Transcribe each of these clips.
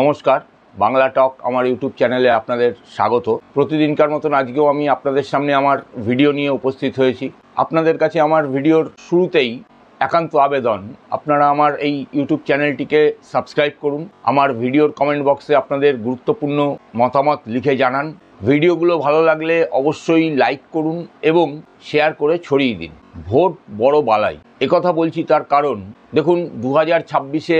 নমস্কার, বাংলা টক আমার ইউটিউব চ্যানেলে আপনাদের স্বাগত। প্রতিদিনকার মতন আজকেও আমি আপনাদের সামনে আমার ভিডিও নিয়ে উপস্থিত হয়েছি। আপনাদের কাছে আমার ভিডিওর শুরুতেই একান্ত আবেদন, আপনারা আমার এই ইউটিউব চ্যানেলটিকে সাবস্ক্রাইব করুন, আমার ভিডিওর কমেন্ট বক্সে আপনাদের গুরুত্বপূর্ণ মতামত লিখে জানান। ভিডিওগুলো ভালো লাগলে অবশ্যই লাইক করুন এবং শেয়ার করে ছড়িয়ে দিন। ভোট বড় বালাই। একথা বলছি তার কারণ, দেখুন, দু হাজার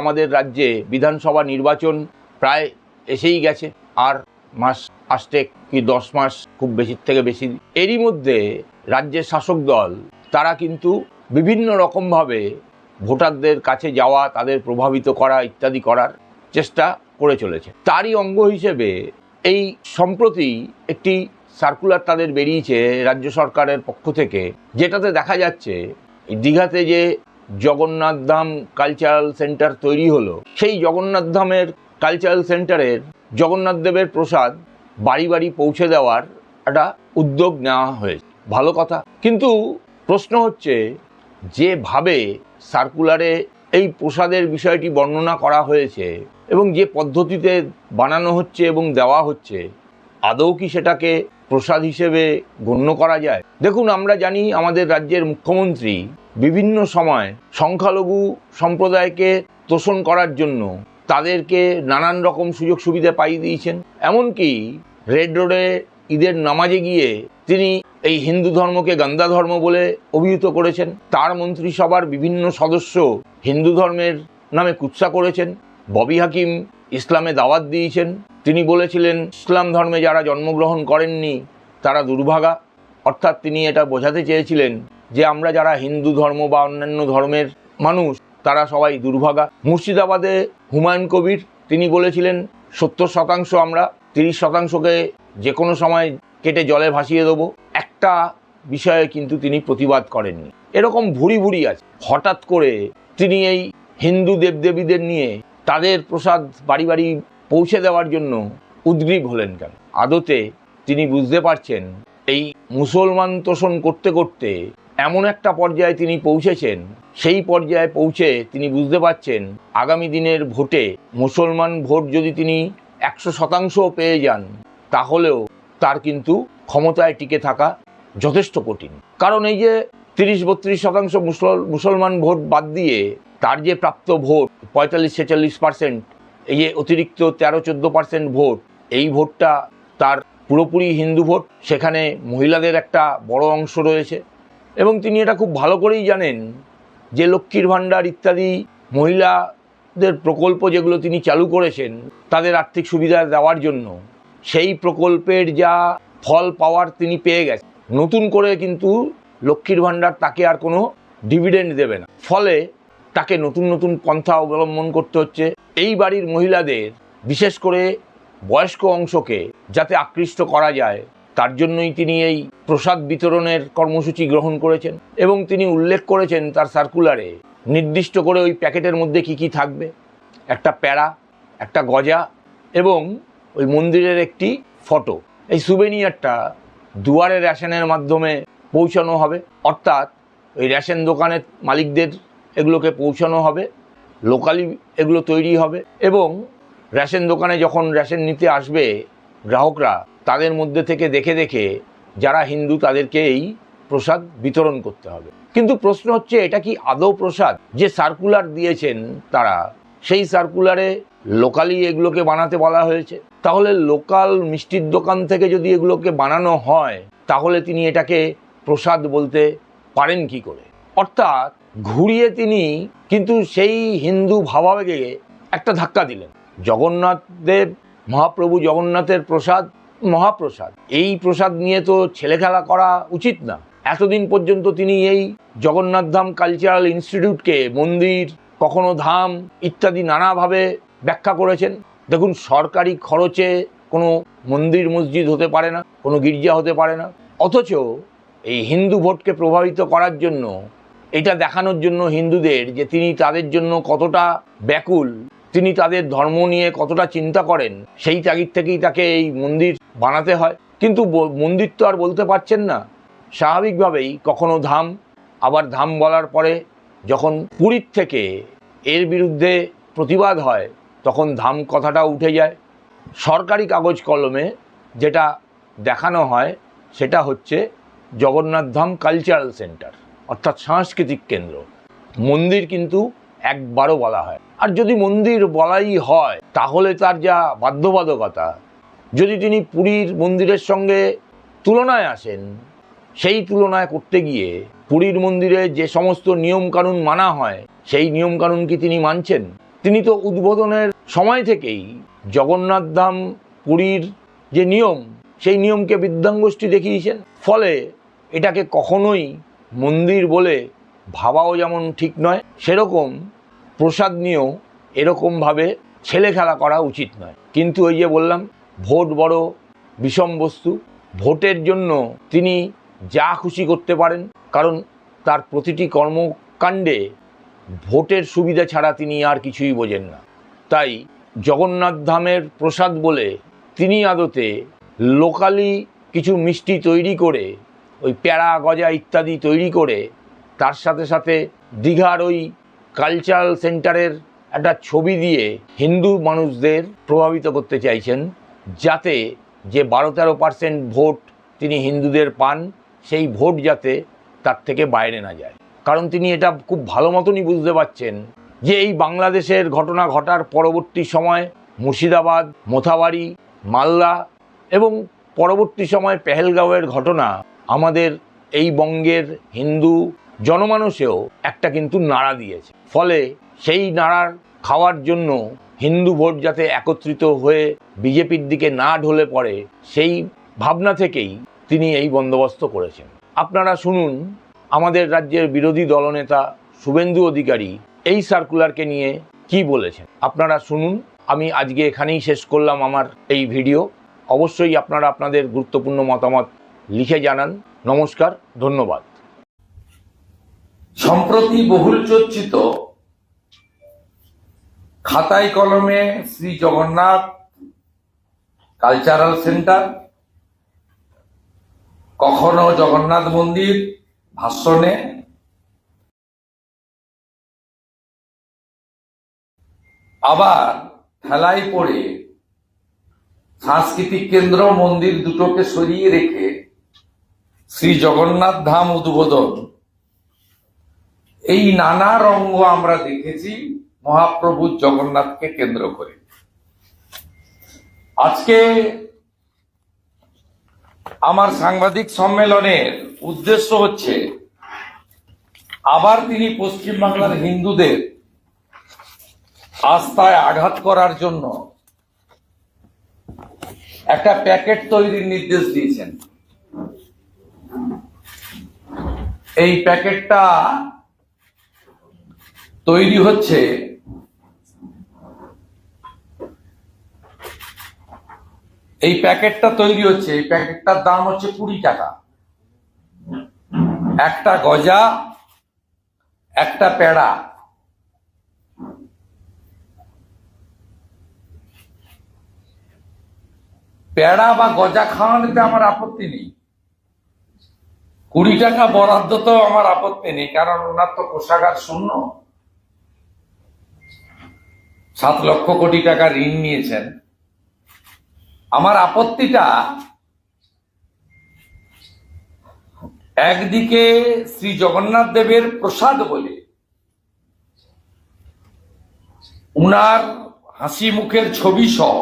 আমাদের রাজ্যে বিধানসভা নির্বাচন প্রায় এসেই গেছে। আর মাস আসতে কি দশ মাস খুব বেশির থেকে বেশি। এরই মধ্যে রাজ্যের শাসক দল, তারা কিন্তু বিভিন্ন রকমভাবে ভোটারদের কাছে যাওয়া, তাদের প্রভাবিত করা ইত্যাদি করার চেষ্টা করে চলেছে। তারই অঙ্গ হিসেবে এই সম্প্রতি একটি সার্কুলার তাদের বেরিয়েছে রাজ্য সরকারের পক্ষ থেকে, যেটাতে দেখা যাচ্ছে দীঘাতে যে জগন্নাথ ধাম কালচারাল সেন্টার তৈরি হলো, সেই জগন্নাথ ধামের কালচারাল সেন্টারের জগন্নাথ দেবের প্রসাদ বাড়ি বাড়ি পৌঁছে দেওয়ার একটা উদ্যোগ নেওয়া হয়েছে। ভালো কথা। কিন্তু প্রশ্ন হচ্ছে, যেভাবে সার্কুলারে এই প্রসাদের বিষয়টি বর্ণনা করা হয়েছে এবং যে পদ্ধতিতে বানানো হচ্ছে এবং দেওয়া হচ্ছে, আদৌ কি সেটাকে প্রসাদ হিসেবে গণ্য করা যায়? দেখুন, আমরা জানি আমাদের রাজ্যের মুখ্যমন্ত্রী বিভিন্ন সময় সংখ্যালঘু সম্প্রদায়কে তোষণ করার জন্য তাদেরকে নানান রকম সুযোগ সুবিধা পাইয়ে দিয়েছেন। এমনকি রেড রোডে ঈদের নামাজে গিয়ে তিনি এই হিন্দু ধর্মকে গান্দা ধর্ম বলে অভিহিত করেছেন। তার মন্ত্রিসভার বিভিন্ন সদস্য হিন্দু ধর্মের নামে কুৎসা করেছেন। ববি হাকিম ইসলামে দাওয়াত দিয়েছেন। তিনি বলেছিলেন, ইসলাম ধর্মে যারা জন্মগ্রহণ করেননি, তারা দুর্ভাগা। অর্থাৎ তিনি এটা বোঝাতে চেয়েছিলেন যে আমরা যারা হিন্দু ধর্ম বা অন্যান্য ধর্মের মানুষ তারা সবাই দুর্ভাগা। মুর্শিদাবাদে হুমায়ুন কবির, তিনি বলেছিলেন, সত্তর শতাংশ আমরা, তিরিশ শতাংশকে যে কোনো সময় কেটে জলে ভাসিয়ে দেবো। একটা বিষয়ে কিন্তু তিনি প্রতিবাদ করেননি। এরকম ভুরি ভুরি আছে। হঠাৎ করে তিনি এই হিন্দু দেবদেবীদের নিয়ে তাদের প্রসাদ বাড়ি বাড়ি পৌঁছে দেওয়ার জন্য উদ্গ্রীব হলেন কেন? আদতে তিনি বুঝতে পারছেন, এই মুসলমান তোষণ করতে করতে এমন একটা পর্যায়ে তিনি পৌঁছেছেন, সেই পর্যায়ে পৌঁছে তিনি বুঝতে পারছেন আগামী দিনের ভোটে মুসলমান ভোট যদি তিনি একশো শতাংশও পেয়ে যান, তাহলেও তার কিন্তু ক্ষমতায় টিকে থাকা যথেষ্ট কঠিন। কারণ এই যে তিরিশ বত্রিশ শতাংশ মুসলমান ভোট বাদ দিয়ে তার যে প্রাপ্ত ভোট পঁয়তাল্লিশ ছেচল্লিশ পার্সেন্ট, এই যে অতিরিক্ত তেরো চোদ্দ পার্সেন্ট ভোট, এই ভোটটা তার পুরোপুরি হিন্দু ভোট, সেখানে মহিলাদের একটা বড় অংশ রয়েছে। এবং তিনি এটা খুব ভালো করেই জানেন যে লক্ষ্মীর ভাণ্ডার ইত্যাদি মহিলাদের প্রকল্প যেগুলো তিনি চালু করেছেন তাদের আর্থিক সুবিধা দেওয়ার জন্য, সেই প্রকল্পের যা ফল পাওয়ার তিনি পেয়ে গেছেন। নতুন করে কিন্তু লক্ষ্মীর ভাণ্ডার তাকে আর কোনো ডিভিডেন্ড দেবে না। ফলে তাকে নতুন নতুন পন্থা অবলম্বন করতে হচ্ছে। এই বাড়ির মহিলাদের বিশেষ করে বয়স্ক অংশকে যাতে আকৃষ্ট করা যায় তার জন্যই তিনি এই প্রসাদ বিতরণের কর্মসূচি গ্রহণ করেছেন এবং তিনি উল্লেখ করেছেন তার সার্কুলারে নির্দিষ্ট করে ওই প্যাকেটের মধ্যে কি কি থাকবে, একটা প্যারা, একটা গজা এবং ওই মন্দিরের একটি ফটো। এই সুবেনিয়ারটা দুয়ারে রেশনের মাধ্যমে পৌঁছানো হবে, অর্থাৎ ওই রেশন দোকানের মালিকদের এগুলোকে পৌঁছানো হবে, লোকালি এগুলো তৈরি হবে এবং রেশন দোকানে যখন রেশন নিতে আসবে, গ্রাহকরা তাদের মধ্যে থেকে দেখে দেখে যারা হিন্দু তাদেরকে এই প্রসাদ বিতরণ করতে হবে। কিন্তু প্রশ্ন হচ্ছে, এটা কি আদৌ প্রসাদ? যে সার্কুলার দিয়েছেন তারা, সেই সার্কুলারে লোকালি এগুলোকে বানাতে বলা হয়েছে। তাহলে লোকাল মিষ্টির দোকান থেকে যদি এগুলোকে বানানো হয়, তাহলে তিনি এটাকে প্রসাদ বলতে পারেন কি করে? অর্থাৎ ঘুরিয়ে তিনি কিন্তু সেই হিন্দু ভাবাবেগে একটা ধাক্কা দিলেন। জগন্নাথ দেব, মহাপ্রভু জগন্নাথের প্রসাদ মহাপ্রসাদ। এই প্রসাদ নিয়ে তো ছেলেখেলা করা উচিত না। এতদিন পর্যন্ত তিনি এই জগন্নাথ ধাম কালচারাল ইনস্টিটিউটকে মন্দির, কখনো ধাম ইত্যাদি নানাভাবে ব্যাখ্যা করেছেন। দেখুন, সরকারি খরচে কোনো মন্দির মসজিদ হতে পারে না, কোনো গির্জা হতে পারে না। অথচ এই হিন্দু ভোটকে প্রভাবিত করার জন্য, এটা দেখানোর জন্য হিন্দুদের যে তিনি তাদের জন্য কতটা ব্যাকুল তিনি তাদের ধর্ম নিয়ে কতটা চিন্তা করেন, সেই তাগিদ থেকেই তাকে এই মন্দির বানাতে হয়। কিন্তু মন্দির তো আর বলতে পারছেন না। স্বাভাবিকভাবেই কখনো ধাম, আবার ধাম বলার পরে যখন পুরীর থেকে এর বিরুদ্ধে প্রতিবাদ হয়, তখন ধাম কথাটা উঠে যায়। সরকারি কাগজ কলমে যেটা দেখানো হয়, সেটা হচ্ছে জগন্নাথ ধাম কালচারাল সেন্টার, অর্থাৎ সাংস্কৃতিক কেন্দ্র। মন্দির কিন্তু একবারও বলা হয়। আর যদি মন্দির বলাই হয়, তাহলে তার যা বাধ্যবাধকতা, যদি তিনি পুরীর মন্দিরের সঙ্গে তুলনায় আসেন, সেই তুলনায় করতে গিয়ে পুরীর মন্দিরে যে সমস্ত নিয়মকানুন মানা হয়, সেই নিয়মকানুন কি তিনি মানছেন? তিনি তো উদ্বোধনের সময় থেকেই জগন্নাথ ধাম পুরীর যে নিয়ম, সেই নিয়মকে বৃদ্ধাঙ্গোষ্ঠী দেখিয়েছেন। ফলে এটাকে কখনোই মন্দির বলে ভাবাও যেমন ঠিক নয়, সেরকম প্রসাদ নিয়েও এরকমভাবে ছেলে খেলা করা উচিত নয়। কিন্তু ওই যে বললাম, ভোট বড়, বিষম বস্তু, ভোটের জন্য তিনি যা খুশি করতে পারেন, কারণ তার প্রতিটি কর্মকাণ্ডে ভোটের সুবিধা ছাড়া তিনি আর কিছুই বোঝেন না। তাই জগন্নাথ ধামের প্রসাদ বলে তিনি আদতে লোকালি কিছু মিষ্টি তৈরি করে, ওই প্যাড়া গজা ইত্যাদি তৈরি করে তার সাথে সাথে দীঘার ওই কালচারাল সেন্টারের একটা ছবি দিয়ে হিন্দু মানুষদের প্রভাবিত করতে চাইছেন, যাতে যে বারো তেরো পার্সেন্ট ভোট তিনি হিন্দুদের পান, সেই ভোট যাতে তার থেকে বাইরে না যায়। কারণ তিনি এটা খুব ভালো মতনই বুঝতে পারছেন যে এই বাংলাদেশের ঘটনা ঘটার পরবর্তী সময় মুর্শিদাবাদ, মোথাবাড়ি, মালদা এবং পরবর্তী সময় পেহেলগাঁওয়ের ঘটনা আমাদের এই বঙ্গের হিন্দু জনমানুষেও একটা কিন্তু নাড়া দিয়েছে। ফলে সেই নাড়ার খাওয়ার জন্য হিন্দু ভোট যাতে একত্রিত হয়ে বিজেপির দিকে না ঢলে পড়ে, সেই ভাবনা থেকেই তিনি এই বন্দোবস্ত করেছেন। আপনারা শুনুন, আমাদের রাজ্যের বিরোধী দলনেতা শুভেন্দু অধিকারী এই সার্কুলারকে নিয়ে কি বলেছেন। আপনারা শুনুন, আমি আজকে এখানেই শেষ করলাম আমার এই ভিডিও। অবশ্যই আপনারা আপনাদের গুরুত্বপূর্ণ মতামত লিখে জানান। নমস্কার, ধন্যবাদ। সম্প্রতি বহুল চর্চিত খাতায় কলমে শ্রী জগন্নাথ কালচারাল সেন্টার, কখনো জগন্নাথ মন্দির, ভাষণে আবার ঠেলায় পড়ে সাংস্কৃতিক কেন্দ্র মন্দির দুটোকে সরিয়ে রেখে শ্রী জগন্নাথ ধাম উদ্বোধন এই নানা রঙ্গ আমরা দেখেছি মহাপ্রভু জগন্নাথকে কেন্দ্র করে। আজকে আমার সাংবাদিক সম্মেলনের উদ্দেশ্য হচ্ছে, আবার তিনি পশ্চিমবাংলার হিন্দুদের আস্থায় আঘাত করার জন্য একটা প্যাকেট তৈরির নির্দেশ দিয়েছেন। এই প্যাকেটটা তৈরি হচ্ছে এই প্যাকেটটা তৈরি হচ্ছে, এই প্যাকেটটার দাম হচ্ছে কুড়ি টাকা। একটা গজা, একটা প্যাড়া প্যাড়া বা গজা খাওয়ানোতে আমার আপত্তি নেই। কুড়ি টাকা বরাদ্দ তো আমার আপত্তি নেই, কারণ ওনার তো কোষাগার শূন্য। সাত লক্ষ কোটি টাকা ঋণ নিয়েছেন। আমার আপত্তিটা একদিকে শ্রী জগন্নাথ দেবের প্রসাদ বলে, উনার হাসি মুখের ছবি সহ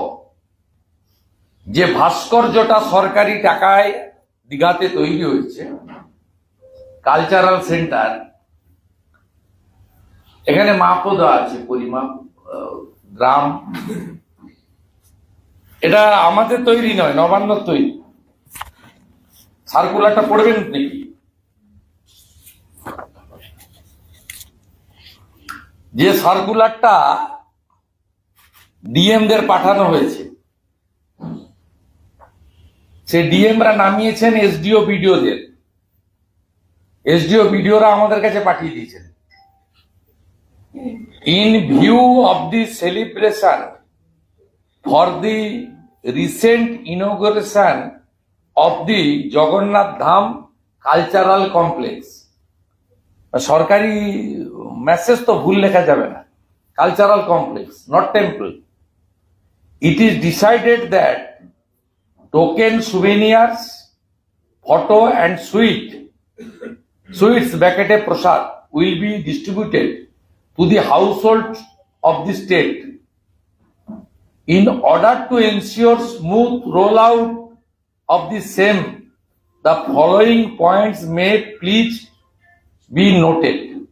যে ভাস্কর্যটা সরকারি টাকায় দিঘাতে তৈরি হয়েছে, কালচারাল সেন্টার, এখানে মাপও দেওয়া আছে, পরিমাপ। গ্রাম। এটা আমাদের তৈরি নয় নবান্ন তৈরি। সার্কুলারটা পড়বেন নাকি? যে সার্কুলারটা ডিএমদের পাঠানো হয়েছে, সে ডিএমরা নামিয়েছেন এসডিও বিডিওদের এসডিও বিডিওরা আমাদের কাছে পাঠিয়ে দিয়েছেন। In view of the celebration for the recent inauguration of the Jagannath Dham cultural complex সরকারি মেসেজ তো ভুল লেখা যাবে না। Cultural complex not temple it is decided that token souvenirs, photo and sweet, sweets bucket prasad will be distributed to the household of the state. In order to ensure smooth rollout of the same, the following points may please be noted.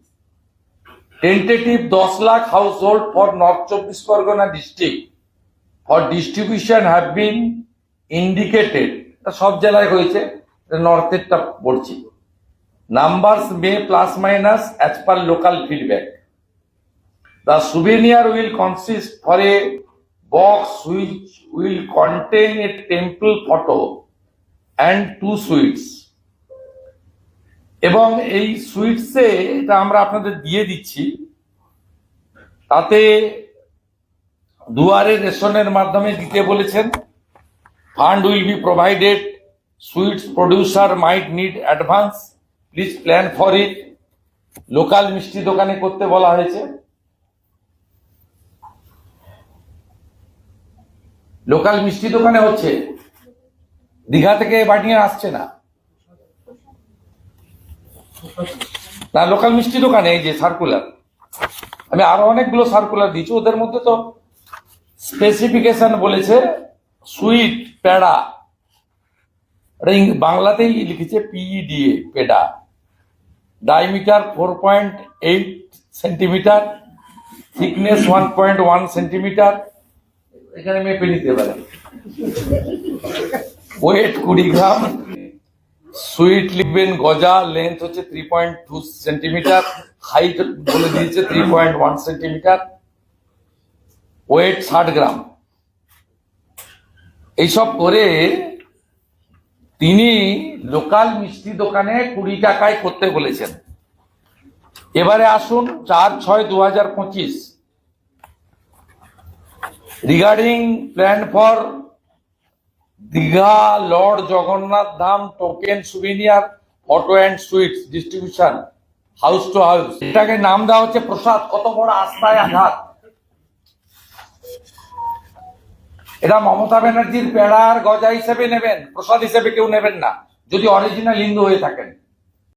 Tentative 10 lakh household for North Chobbish Pargana district for distribution have been indicated সব জেলায় হয়েছে নর্থেরটা বলছি numbers may plus minus as per local feedback The souvenir will consist for a box which will contain a temple photo and two sweets. এবং এই সুইটসে এটা আমরা আপনাদের দিয়ে দিচ্ছি। তাতে দুয়ারে রেশনের মাধ্যমে দিতে বলেছেন। Fund will be provided. Sweets producer might need advance. Please plan for it. Local মিষ্টি দোকানে করতে বলা হয়েছে। লোকাল মিষ্টি দোকানে হচ্ছে। দীঘা থেকে বানিয়ে আসছে না। না, লোকাল মিষ্টি দোকানে এই যে সার্কুলার আমি আরও অনেকগুলো সার্কুলার দিয়েছি। ওদের মধ্যে তো স্পেসিফিকেশন বলেছে সুইট পেড়া। এটা বাংলাতেই লিখেছে পিইডিএ পেডা। Diameter four point eight centimetre thickness one point one centimetre এখানে মেপে নিতে পারে। ওয়েট কুড়ি গ্রাম। সুইট লিখবেন গজা লেন্থ হচ্ছে three point two centimetre height বলে দিয়েছে three point one centimetre weight ষাট গ্রাম। এইসব করে তিনি লোকাল মিষ্টি দোকানে কুড়ি টাকায় করতে বলেছেন। এবারে আসুন চার ছয় দু হাজার পঁচিশ। Regarding plan for Digha lord Jagannath Dham token souvenir photo and sweets distribution house to house এটাকে নাম দেওয়া হচ্ছে প্রসাদ। কত বড় আস্থায় আঘাত। এটা মমতা ব্যানার্জির পেড়ার গজা হিসেবে নেবেন। প্রসাদ হিসেবে কেউ নেবেন না। যদি অরিজিনাল হিন্দু হয়ে থাকেন।